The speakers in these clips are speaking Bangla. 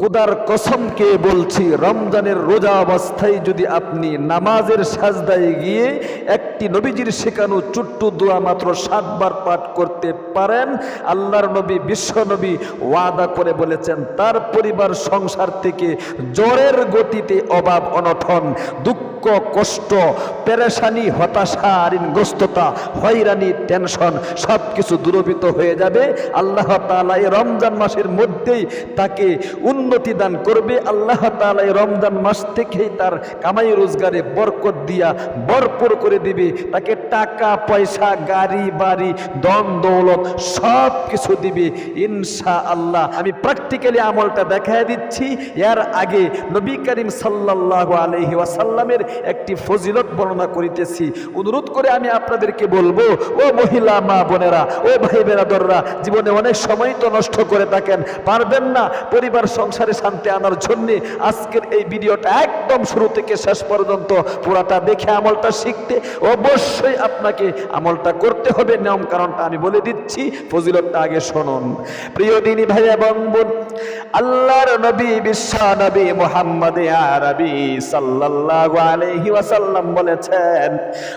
কুদার কসমকে বলছি, রমজানের রোজা অবস্থায় যদি আপনি নামাজের সাজদায় গিয়ে একটি নবীজির শেখানো চুট্টু দোয়া মাত্র সাতবার পাঠ করতে পারেন, আল্লাহর নবী, বিশ্ব নবী ওয়াদা করে বলেছেন, তার পরিবার সংসার থেকে জ্বরের গতিতে অভাব অনঠন দুঃখ কষ্ট, পেরেশানি, হতাশা, ঋণগ্রস্ততা, হয়রানি, টেনশন সব কিছু দূরবিত হয়ে যাবে। আল্লাহ তাআলা এই রমজান মাসের মধ্যেই তাকে উন্নতি দান করবে। আল্লাহ তাআলা এই রমজান মাস থেকেই তার কামাই রোজগারে বরকত দিয়া ভরপুর করে দিবে। তাকে টাকা, পয়সা, গাড়ি, বাড়ি দন দৌলত সব কিছু দিবে। ইনশা আল্লাহ আমি প্র্যাকটিক্যালি আমলটা দেখায় দিচ্ছি। এর আগে নবী করিম সাল্লাল্লাহু আলাইহি ওয়াসাল্লামের একটি ফজিলত বর্ণনা করিতেছি। অনুরোধ করে আমি আপনাদেরকে বলব, ও মহিলা মা বোনেরা, ও ভাই বেরাদররা, জীবনে অনেক সময় তো নষ্ট করে থাকেন। পারবেন না পরিবার সংসারে শান্তি আনার জন্যে। আজকের এই ভিডিওটা একদম শুরু থেকে শেষ পর্যন্ত পুরাটা দেখে আমলটা শিখতে অবশ্যই আপনাকে আমলটা করতে হবে। নিয়ম কারণটা আমি বলে দিচ্ছি, ফজিলতটা আগে শুনুন। প্রিয় দিনী ভাই এবং বোন, আল্লাহর নবী বিশ্ব নবী মোহাম্মদ আরবি সাল্লাল্লাহু আলাইহি ওয়াসাল্লাম বলেছেন,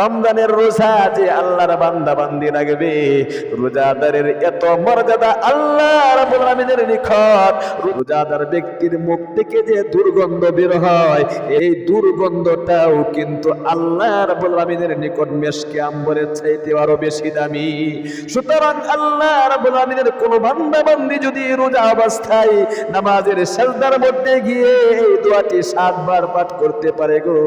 রমজানের রোজা যে আল্লাহর বান্দা বান্দি রাখবে, রোজাদারের এত মর্যাদা আল্লাহ রাব্বুল আলামিনের নিকট। রোজাদার ব্যক্তির মুখ থেকে যে দুর্গন্ধ বের হয়, এই দুর্গন্ধটাও কিন্তু আল্লাহ রাব্বুল আলামিনের নিকট মেশকে আম্বরের চাইতে আরও বেশি দামি। সুতরাং আল্লাহ রাব্বুল আলামিনের কোন বান্দা বান্দি যদি রোজা অবস্থায় নামাজের সেজদার মধ্যে গিয়ে এই দোয়াটি সাতবার পাঠ করতে পারে গো।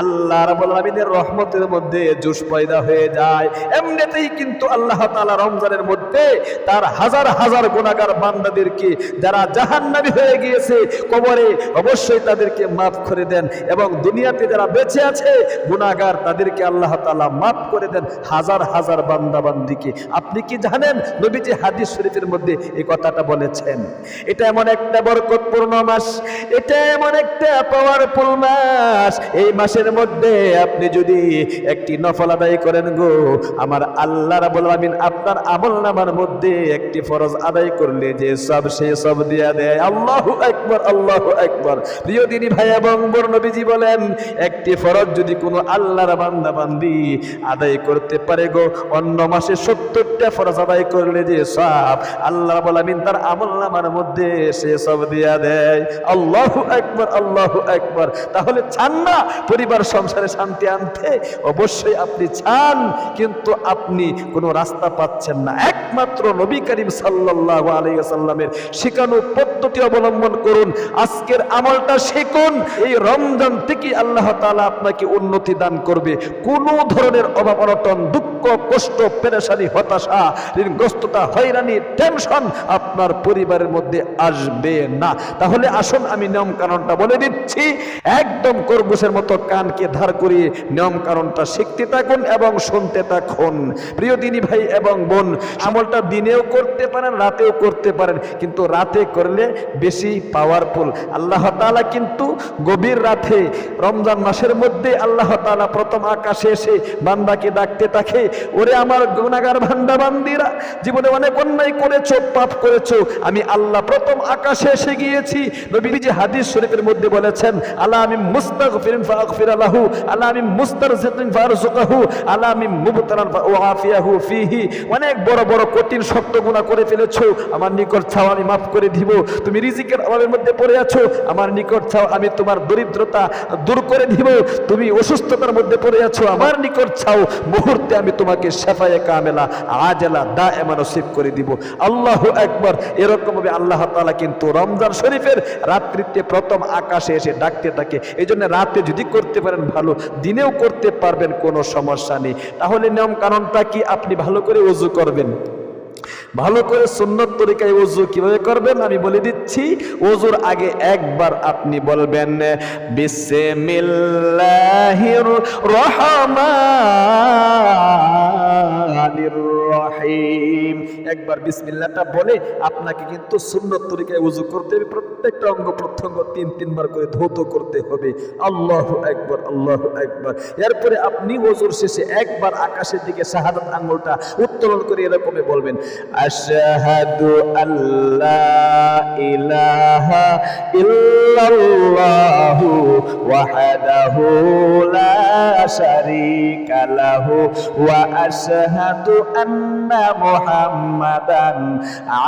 আল্লাহ রাব্বুল আলামিনের রহমতের মধ্যে জোশ পয়দা হয়ে যায়। এমনিতেই কিন্তু আল্লাহ তাআলা রমজানের মধ্যে তার হাজার হাজার গুনাহগার বান্দাদেরকে, যারা জাহান্নামী হয়ে গিয়েছে, কবরে অবশ্যই তাদেরকে মাফ করে দেন এবং দুনিয়াতে যারা বেঁচে আছে, গুনাহগার তাদেরকে আল্লাহ তাআলা মাফ করে দেন হাজার হাজার বান্দা বান্দিকে আপনি কি জানেন নবীজি হাদিস শরীফের মধ্যে এই কথাটা বলেছেন? এটা এমন একটা বরকতপূর্ণ মাস, এটা এমন একটা পাওয়ারফুল মাস। এই মাসের মধ্যে আপনি যদি একটি নফল আদায় করেন গো, আমার আল্লাহ রাব্বুল আমিন আপনার আমল নামার মধ্যে একটি ফরজ আদায় করলে যে সব সে সব দিয়া দেয়। আল্লাহু একবার আল্লাহ একবার প্রিয় দিনী ভাই এবং বোন নবীজি বলেন, একটি ফরজ যদি কোনো আল্লাহর বান্দা বান্দি আদায় করতে পারে গো, অন্য মাসে সত্তরটা ফরজ আদায় করলে যে সব আল্লাহ রাব্বুল আমিন তার আমল নামার মধ্যে সে সব দিয়া দেয়। আল্লাহু একবার আল্লাহ একবার তাহলে চান না পরিবার সংসারে শান্তি আনতে অবশ্যই আপনি চান, কিন্তু আপনি কোনো রাস্তা পাচ্ছেন না। একমাত্র নবী করিম সাল্লাল্লাহু আলাইহি ওয়াসাল্লামের শেখানো পদ্ধতি অবলম্বন করুন, আজকের আমলটা শিখুন, এই রমজান থেকে আল্লাহ তাআলা আপনাকে উন্নতি দান করবে। কোনো ধরনের অভাব অনটন, দুঃখ, কষ্ট, পেরেশানি, হতাশা, ঋণগ্রস্ততা, হয়রানি, টেনশন আপনার পরিবারের মধ্যে আসবে না। তাহলে আসুন, আমি নিয়ম কারণটা বলে দিচ্ছি। একদম কর্বুসের মতো কানকে ধার করিয়ে নিয়ম কারণটা শিখতে থাকুন এবং শুনতে থাকুন। প্রিয় দিনী ভাই এবং বোন, আমলটা দিনেও করতে পারেন, রাতেও করতে পারেন, কিন্তু রাতে করলে বেশি পাওয়ারফুল আল্লাহ তাআলা কিন্তু গভীর রাতে, রমজান মাসের মধ্যে আল্লাহ তাআলা প্রথম আকাশে এসে বান্দাকে ডাকতে থাকে, ওরে আমার গুনাহগার ভান্ডা বান্দিরা, জীবনে অনেক অন্যায় করেছ, পাপ করেছ। আমি আল্লাহ প্রথম আকাশে এসে গিয়েছি। নবীজি হাদিস শরীফের মধ্যে বলেছেন আল্লাহ আমি মুস্তাগফিরিন লাহু আল্লাহ আমি আল্লাহ ফিহি। অনেক বড় বড় কঠিন করে আমার নিকট আমি করে দিব। তুমি রিজিকের অভাবের মধ্যে পড়ে আছো। আমার নিকট আমি তোমার দরিদ্রতা দূর করে দিব। তুমি অসুস্থতার মধ্যে পড়ে আছো। আমার নিকট মুহূর্তে আমি তোমাকে কামেলা, আজেলা দা করে দিব। আল্লাহ একবার আল্লাহ তাআলা কিন্তু রমজান শরীফের রাত্রিতে প্রথম আকাশে এসে ডাকতে থাকে। এই জন্য রাতে যদি করতে পারেন ভালো, দিনেও করতে পারবেন, কোনো সমস্যা নেই। তাহলে নিয়ম কারণটা কি? আপনি ভালো করে উজু করবেন। ভালো করে সুন্নত তরিকায় ওযু কীভাবে করবেন? আমি বলে দিচ্ছি, ওযুর আগে একবার আপনি বলবেন, বিসমিল্লাহির রহমানির রহিম। একবার বিসমিল্লাহটা বলে আপনাকে কিন্তু সুন্নত তরিকায় উজু করতে হবে। প্রত্যেকটা অঙ্গ প্রত্যঙ্গ তিন, তিনবার করে ধৌত করতে হবে। আল্লাহ একবার আল্লাহ একবার এরপরে আপনি ওজুর শেষে একবার আকাশের দিকে শাহাদাত আঙ্গুলটা উত্তোলন করে এরকমে বলবেন, আশহাদু আল্লাহ ইলাহা ইল্লাল্লাহু ওয়াহদাহু লা শারীকা লাহু ওয়া আশহাদু আন্না মুহাম্মাদান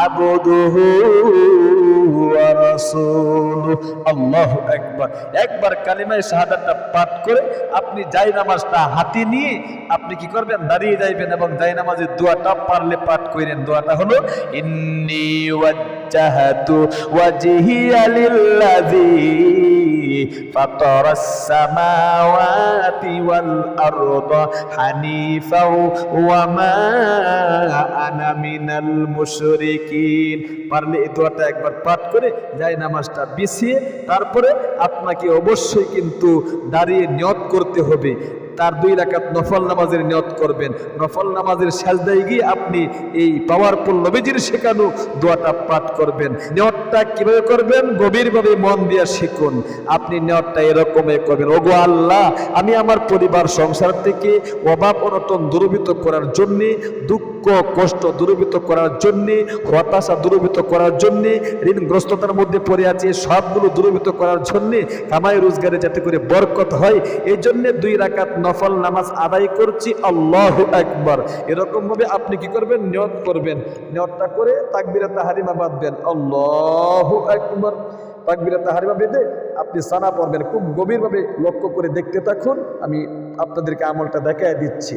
আবদুহু ওয়া রাসূলুহু। আল্লাহু আকবার। একবার কালিমায়ে শাহাদাতটা পাঠ করে আপনি যাই নামাজটা হাতে নিয়ে আপনি কি করবেন? দাঁড়িয়ে যাইবেন এবং যাই নামাজের দোয়াটা পারলে পাঠ করেন। দোয়াটা হলো, ইন্নি ওয়াজ্জাহাতু ওয়াজহিয়া লিল্লাযী ফাতারাস السماوات والأرض حنيفا وما أنا من المشركين। পারলে এই দোয়াটা একবার পাঠ করে যাই নামাজটা বিছিয়ে তারপরে আপনাকে অবশ্যই কিন্তু দাঁড়িয়ে নিয়ত করতে হবে। তার দুই রাকাত নফল নামাজের নিয়ত করবেন। নফল নামাজের সাজদায় গিয়ে আপনি এই পাওয়ারফুল নবীজির শেখানো দোয়াটা পাঠ করবেন। নিয়তটা কীভাবে করবেন? গভীরভাবে মন দিয়ে শিখুন। আপনি নিয়তটা এরকমই করবেন। ওগো আল্লাহ, আমি আমার পরিবার, সংসার থেকে অভাব অনটন দূরীভূত করার জন্যে, দুঃখ, কষ্ট দূরীভূত করার জন্যে, হতাশা দূরীভূত করার জন্যে, ঋণগ্রস্ততার মধ্যে পড়ে আছে, সবগুলো দূরীভূত করার জন্যে, কামাই রোজগারে যাতে করে বরকত হয় এই জন্যে দুই রাকাত নফল নামাজ আদায় করছি, আল্লাহ একবার এরকম ভাবে আপনি কি করবেন? নিয়ত করবেন। নিয়তটা করে তাকবিরা তাহারিমা বাঁধবেন। আল্লাহ একবার তাকবিরা তাহারিমা বেঁধে আপনি সানা পড়বেন। খুব গভীরভাবে লক্ষ্য করে দেখতে থাকুন। আমি আপনাদেরকে আমলটা দেখায় দিচ্ছি।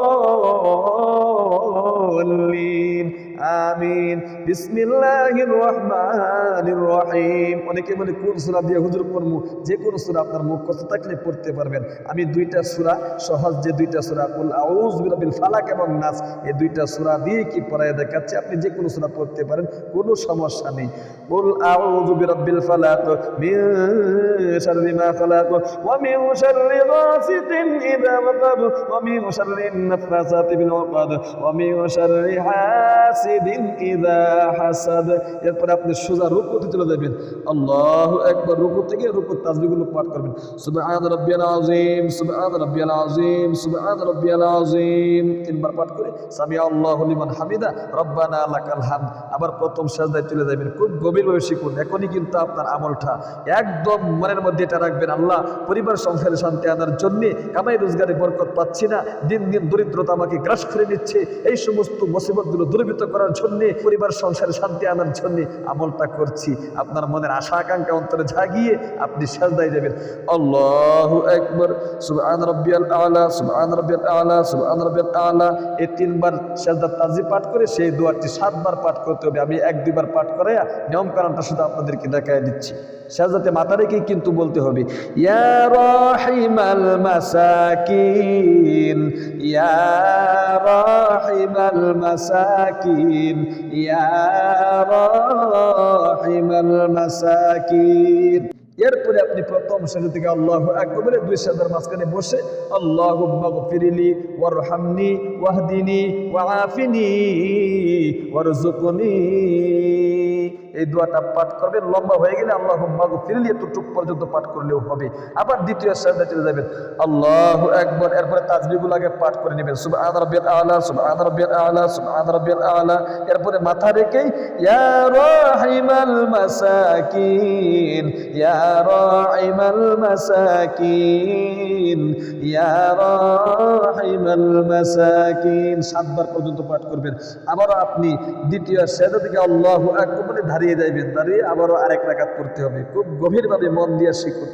الضالين. আমিন। বিসমিল্লাহির রহমানির রহিম। অনেকে বলে, কোন সূরা দিয়ে হুজুর পড়মু যে কোন সূরা আপনার মুখ কষ্ট থাকলে পড়তে পারবেন। আমি দুইটা সূরা সহজ, যে দুইটা সূরা, কুল আউযু বিরাব্বিল ফালাক এবং নাস, এই দুইটা সূরা দিয়ে কি পড়ায় দেখাচ্ছি? আপনি যে কোনো সূরা পড়তে পারেন, কোনো সমস্যা নেই। কুল আউযু বিরাব্বিল ফালাক মিন শাররি মা খালাক, ওয়া মিন শাররি গাসিকিন ইযা ওয়াকাব ওয়া মিন শাররি উকাদ ওয়া মিন শাররি হাসিদিন ইযা হাসাদ। আপনি সোজা রুকুতে চলে যাবেন। আল্লাহু আকবার রুকু থেকে রুকু তাসবিহগুলো পাঠ করবেন। সুবহান রাব্বিয়াল আযীম সুবহান রাব্বিয়াল আযীম সুবহান রাব্বিয়াল আযীম। তিনবার পাঠ করে সামি আল্লাহু লিমান হামিদা, রব্বানা লাকাল হামদ। আবার প্রথম সাজদায় চলে যাবেন। খুব গভীরভাবে শিখুন। এখনই কিন্তু আপনার আমলটা একদম মনের মধ্যে এটা রাখবেন, আল্লাহ পরিবার, সংসারে শান্তি আনার জন্যে কামাই রোজগারে বরকত পাচ্ছি না। দিন দিন দরিদ্রতা আমাকে গ্রাস করে নিচ্ছে। এই সমস্ত মুসিবতগুলো দূরীভূত করার জন্যে, পরিবার, সংসারে শান্তি আনার জন্যে আমলটা করছি। আপনার মনের আশা, আকাঙ্ক্ষা অন্তরে জাগিয়ে আপনি সাজদায় যাবেন। আল্লাহু একবার সুবহান রাব্বিয়াল আলা আলা আলা। এই তিনবার তাজি পাঠ করে, সেই দোয়াটি সাতবার পাঠ করতে হবে। আমি এক, দুইবার পাঠ করে নিয়ম কারণটা শুধু আপনাদেরকে দেখায় দিচ্ছি। সাজদাতে মাথা রেখেই কিন্তু বলতে হবে, ইয়া রাহিমাল মাসাকিন, ইয়া রাহিমাল মাসাকিন ইয়া রাহিমাল মাসাকিন এরপরে আপনি প্রথম সাজা থেকে আল্লাহ একবার বলে দুই সাজার মাঝখানে বসে আল্লাহ ফিরিলি ওয়ারহামনি ওয়াহদিনি ওয়াফিনি ওয়ারজুকনি এই দোয়াটা পাঠ করবেন লম্বা হয়ে গেলে আল্লাহ মাগু ফিরলি এতটুক পর্যন্ত পাঠ করলেও হবে। আবার দ্বিতীয় সাজদা চলে যাবেন। আল্লাহ একবার এরপরে তাজবিগুলো আগে পাঠ করে নেবেন। সুব আদ রব্বিয়াল আলা সুব আদ রব্বিয়াল আলা সুব আদ রব্বিয়াল আলা। এরপরে মাথা রেখেই, ইয়া রাহিমাল মাসাকিন, ইয়া রাহিমাল মাসাকিন, ইয়া রাহিমাল মাসাকিন। সাতবার পর্যন্ত পাঠ করবেন। আবারও আপনি দ্বিতীয় সেদা থেকে আল্লাহু আকবার বলে দাঁড়িয়ে যাইবেন দাঁড়িয়ে আবারও আরেক রাকাত করতে হবে খুব গভীরভাবে মন দিয়ে শিখুন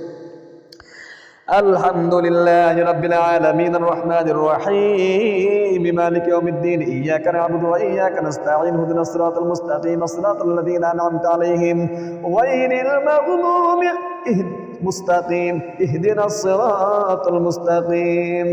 الحمد لله رب العالمين الرحمن الرحيم مالك يوم الدين إياك نعبد وإياك نستعين اهدنا الصراط المستقيم صراط الذين أنعمت عليهم غير المغضوب اهد- مستقيم اهدنا الصراط المستقيم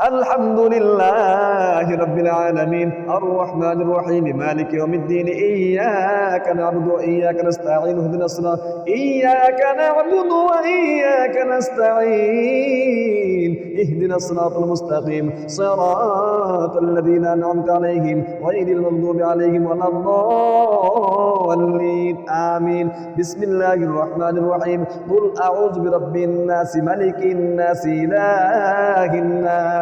الحمد لله رب العالمين. الرحمن الرحيم مالك يوم الدين إياك نعبد وإياك نستعين اهدنا الصراط إياك نعبد وإياك نستعين اهدنا الصراط المستقيم صراط الذين أنعمت عليهم غير المغضوب عليهم ولا الضالين. آمين. بسم الله الرحمن الرحيم. قل أعوذ برب الناس ملك الناس إله الناس.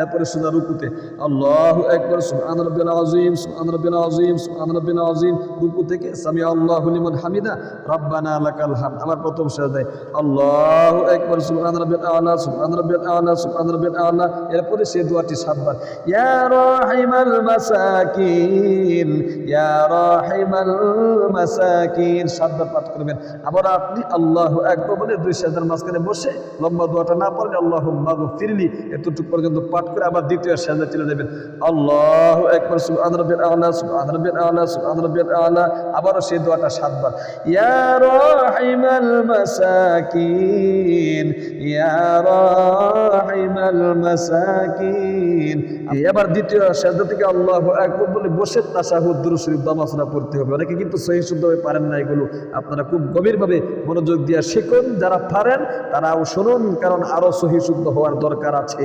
এরপরে সোজা রুকুতে রুকু থেকে সামি হামিদা, রাব্বানা প্রথম আলা আলা আলা। এরপরে দোয়াটি সাতবার, ইয়া রাহিমাল মাসাকিন, ইয়া রাহিমাল মাসাকিন। সাতবার পাঠ করবেন। আবার আপনি আল্লাহ একবার বলে দুই সাজার মাঝখানে বসে লম্বা দোয়াটা না পড়লে আল্লাহুম্মা আল্লাহু মাগফিরলি এতটুকু পর্যন্ত পাঠ করে আবার দ্বিতীয় সাজদা চলে যাবেন আল্লাহু আকবার, সুবহান রাব্বিল আলা, সুবহান রাব্বিল আলা, সুবহান রাব্বিল আলা। আবারও সেই দোয়াটা সাতবার। ইয়া রাহিমাল মাসাকিন, ইয়া রাহিমাল মাসাকিন। এবার দ্বিতীয় সাজদা থেকে আল্লাহু আকবার বলে বসে তাশাহুদ দুরূদ শরীফ দামাসনা পড়তে হবে। অনেকে কিন্তু সহি শুদ্ধভাবে পারেন না এগুলো। আপনারা খুব গভীরভাবে মনোযোগ দিয়ে শিখুন। যারা পারেন তারাও শুনুন, কারণ আরও সহি শুদ্ধ হওয়ার দরকার আছে।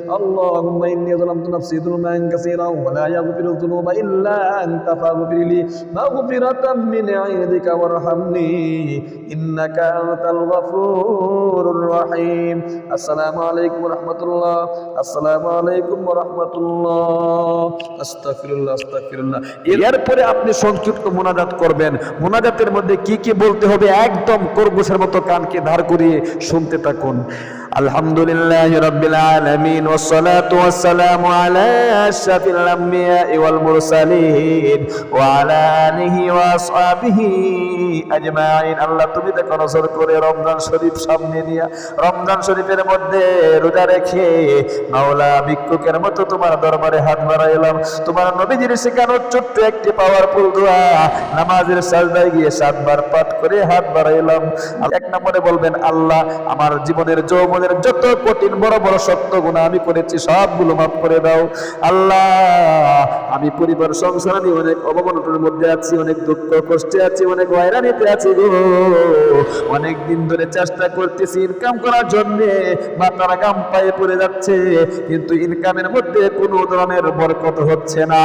اللهم إني ظلمت نفسي ظلما كثيرا ولا يغفر الذنوب إلا أنت فاغفر لي مغفرة من عندك وارحمني إنك أنت الغفور الرحيم السلام عليكم ورحمة الله السلام عليكم ورحمة الله أستغفر الله أستغفر الله এরপরে আপনি সংক্ষিপ্ত মোনাজাত করবেন মোনাজাতের মধ্যে কি কি বলতে হবে একদম কর্গুসের মতো কানকে ধার করিয়ে শুনতে থাকুন আলহামদুলিল্লাহ রব্বিল আলামিন والصلاة والسلام على أشرف الأنبياء والمرسلين وعلى آله وأصحابه أجمعين আল্লাহ তুমি দেখো নজর করে রমজান শরীফ সামনে নিয়ে রমজান শরীফের মধ্যে রোজা রেখে মাওলা ভিক্ষুকের মতো তোমার দরবারে হাত বাড়াইলাম তোমার নবীজির শেখানো ছোট্ট একটি পাওয়ারফুল দোয়া নামাজের সাজদায় গিয়ে সাতবার পাঠ করে হাত বাড়াইলাম এক নম্বরে বলবেন আল্লাহ আমার জীবনের যৌবনের যত কঠিন, বড় বড়, সত্য গুণা আমি করেছি, সবগুলো মাফ করে দাও। আল্লাহ, আমি পরিবার, সংসার, আমি অনেক অবমাননার মধ্যে আছি, অনেক দুঃখ, কষ্টে আছি, অনেক হয়রানিতে আছি গো। অনেক দিন ধরে চেষ্টা করতেছি ইনকাম করার জন্য, মাথার গাম পায়ে পড়ে যাচ্ছে, কিন্তু ইনকামের মধ্যে কোনো ধরনের বরকত হচ্ছে না।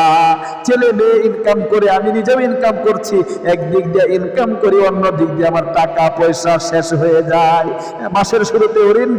ছেলে মেয়ে ইনকাম করে, আমি নিজেও ইনকাম করছি, একদিক দিয়ে ইনকাম করি, অন্য দিক দিয়ে আমার টাকা পয়সা শেষ হয়ে যায়। মাসের শুরুতে ঋণ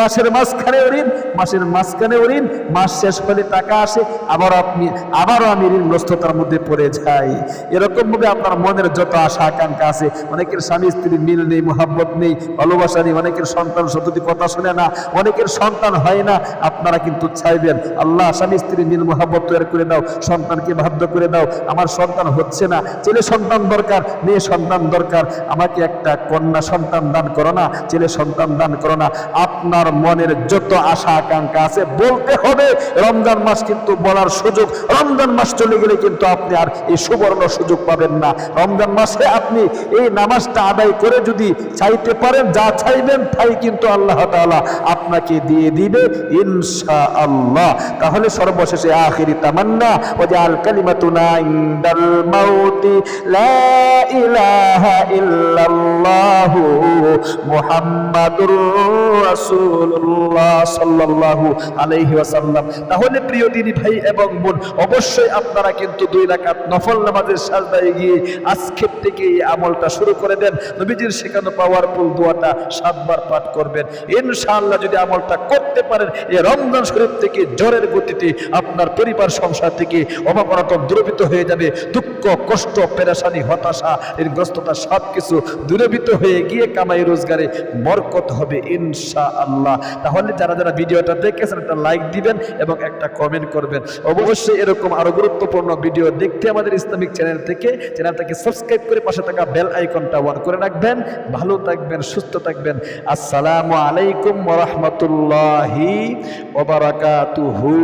মাসের মাঝখানে ঋণ, মাসের মাঝখানে ঋণ, মাস শেষ হলে টাকা আসে, আবার আপনি, আবারও আমি ঋণগ্রস্ততার মধ্যে পড়ে যাই। এরকম ভাবে আপনার মনের যত আশা, আকাঙ্ক্ষা আছে, অনেকের স্বামী, স্ত্রীর মিল নেই, মোহাব্বত নেই, ভালোবাসা নেই, অনেকের সন্তান সন্ততি কথা শুনে না, অনেকের সন্তান হয় না, আপনারা কিন্তু চাইবেন, আল্লাহ, স্বামী স্ত্রীর মিল, মোহাব্বত তৈরি করে দাও, সন্তানকে বাধ্য করে দাও, আমার সন্তান হচ্ছে না, ছেলে সন্তান দরকার, মেয়ে সন্তান দরকার, আমাকে একটা কন্যা সন্তান দান করো না, ছেলে সন্তান দান করো না আপনার মনের যত আশা আকাঙ্ক্ষা আছে, বলতে হবে, রমজান মাস কিন্তু বলার সুযোগ। রমজান মাস চলে গেলে কিন্তু আপনি আর এই সুবর্ণ সুযোগ পাবেন না। রমজান মাসে আপনি এই নামাজটা আদায় করে যদি চাইতে পারেন, যা চাইবেন, তাই কিন্তু আল্লাহ তাআলা আপনাকে দিয়ে দিবে ইনশা আল্লাহ তাহলে সর্বশেষে আখিরি তামান্না ও যে আল কালিমাতুনা ইনদাল মাউতি, লা ইলাহা ইল্লাল্লাহু মুহাম্মাদুর তাহলে প্রিয় দিনী ভাই এবং বোন, অবশ্যই আপনারা কিন্তু দুই রাকাত নফল নামাজের সাজদায় গিয়ে আজকের থেকে এই আমলটা শুরু করে দেন। নবীজির শেখানো পাওয়ারফুল দোয়াটা সাতবার পাঠ করবেন। ইনশাআল্লাহ যদি আমলটা করতে পারেন, এই রমজান শরীফ থেকে জ্বরের গতিতে আপনার পরিবার, সংসার থেকে অভাব অনটন দূরীভূত হয়ে যাবে। দুঃখ, কষ্ট, পেরেশানি, হতাশা, ঋণগ্রস্ততা সব কিছু দূরীভূত হয়ে গিয়ে কামাই রোজগারে বরকত হবে ইনশা আল্লাহ তাহলে যারা যারা ভিডিওটা দেখেছেন, একটা লাইক দিবেন এবং একটা কমেন্ট করবেন। অবশ্যই এরকম আরও গুরুত্বপূর্ণ ভিডিও দেখতে আমাদের ইসলামিক চ্যানেল থেকে। চ্যানেলটাকে সাবস্ক্রাইব করে পাশে থাকা বেল আইকনটা অন করে রাখবেন। ভালো থাকবেন, সুস্থ থাকবেন। আসসালামু আলাইকুম রাহমাতুল্লাহি ওয়া বারাকাতুহু।